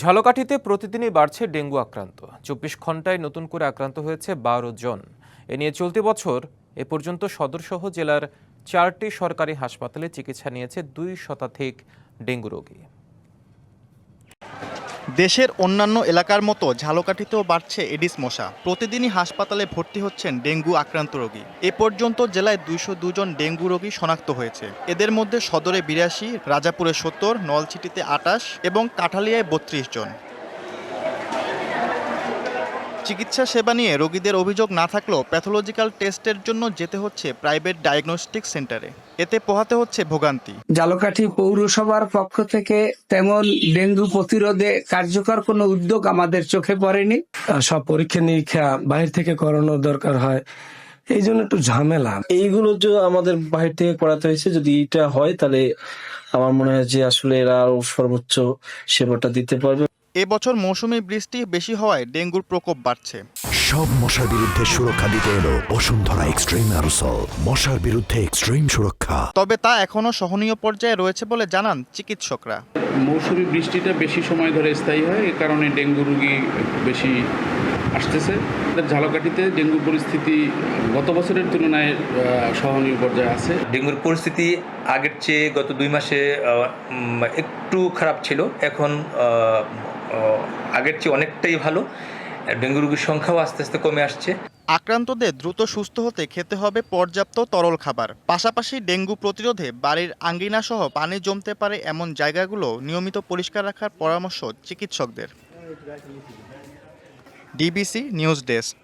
ঝালকাঠিতে প্রতিদিনই বাড়ছে ডেঙ্গু আক্রান্ত। চব্বিশ ঘন্টায় নতুন করে আক্রান্ত হয়েছে বারো জন। এ নিয়ে চলতি বছর এ পর্যন্ত সদরসহ জেলার চারটি সরকারি হাসপাতালে চিকিৎসা নিয়েছে দুই শতাধিক ডেঙ্গু রোগী। দেশের অন্যান্য এলাকার মতো ঝালকাঠিতেও বাড়ছে এডিস মশা। প্রতিদিনই হাসপাতালে ভর্তি হচ্ছেন ডেঙ্গু আক্রান্ত রোগী। এ পর্যন্ত জেলায় দুইশো দুজন ডেঙ্গু রোগী শনাক্ত হয়েছে। এদের মধ্যে সদরে বিরাশি, রাজাপুরে সত্তর, নলছিটিতে আটাশ এবং কাঠালিয়ায় বত্রিশ জন। চিকিৎসা সেবা নিয়ে রোগীদের অভিযোগ না থাকলেও প্যাথোলজিক্যাল টেস্টের জন্য যেতে হচ্ছে প্রাইভেট ডায়াগনস্টিক সেন্টারে। এতে পোহাতে হচ্ছে ভোগান্তি। জালকাঠি পৌরসভার পক্ষ থেকে তেমন ডেঙ্গু প্রতিরোধে কার্যকর কোনো উদ্যোগ আমাদের চোখে পড়েনি। সব পরীক্ষা নিরীক্ষা বাহির থেকে করানোর দরকার হয়। এই জন্য একটু ঝামেলা। এইগুলো যে আমাদের বাহির থেকে করাতে হয়েছে। যদি এটা হয় তাহলে আমার মনে হয় যে আসলে এরা আরও সর্বোচ্চ সেবাটা দিতে পারবে। এবছর মৌসুমি বৃষ্টি বেশি হওয়ায় ডেঙ্গুর প্রকোপ বাড়ছে। সব মশার বিরুদ্ধে সুরক্ষা দিতে এলো বসুন্ধরা এক্সট্রিম অ্যারোসল। মশার বিরুদ্ধে এক্সট্রিম সুরক্ষা। তবে তা এখনও সহনীয় পর্যায়ে রয়েছে বলে জানান চিকিৎসকরা। মৌসুমি বৃষ্টিটা বেশি সময় ধরে স্থায়ী হয় এ কারণে ডেঙ্গু রোগী একটু বেশি আসতেছে। ঝালকাঠিতে ডেঙ্গু পরিস্থিতি গত বছরের তুলনায় সহনীয় পর্যায়ে আছে। ডেঙ্গুর পরিস্থিতি আগের চেয়ে গত দুই মাসে একটু খারাপ ছিল। এখন আগের চেয়ে অনেকটাই ভালো। ডেঙ্গু রোগীর সংখ্যাও আস্তে আস্তে কমে আসছে। আক্রান্তদের দ্রুত সুস্থ হতে খেতে হবে পর্যাপ্ত তরল খাবার। পাশাপাশি ডেঙ্গু প্রতিরোধে বাড়ির আঙ্গিনা সহ পানি জমতে পারে এমন জায়গাগুলো নিয়মিত পরিষ্কার রাখার পরামর্শ চিকিৎসকদের। DBC news desk.